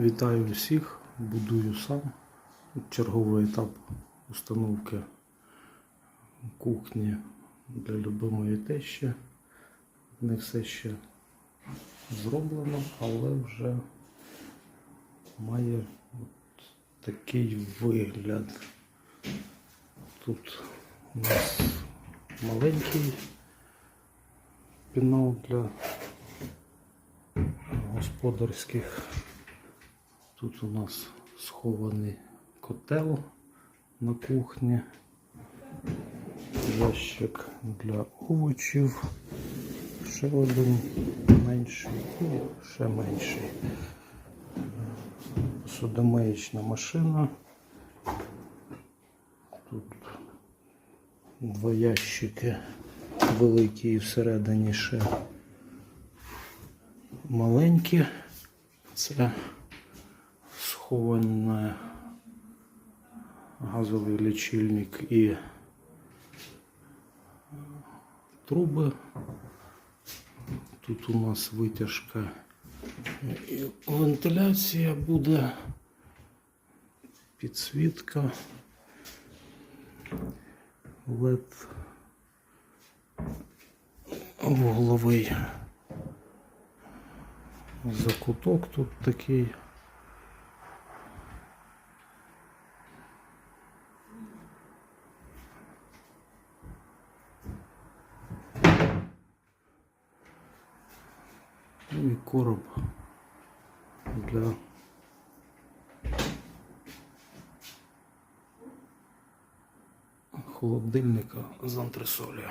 Вітаю всіх, будую сам. Черговий етап установки кухні для любимої тещі. Не все ще зроблено, але вже має от такий вигляд. Тут у нас маленький пінал для господарських. Тут у нас схований котел на кухні, ящик для овочів, ще один менший і ще менший. Судомеєчна машина. Тут два ящики великі і всередині ще маленькі. Це схований газовий лічильник і труби. Тут у нас витяжка і вентиляція буде, підсвітка, LED вугловий закуток тут такий. Ну і короб для холодильника з антресолі.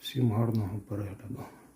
Всім гарного перегляду.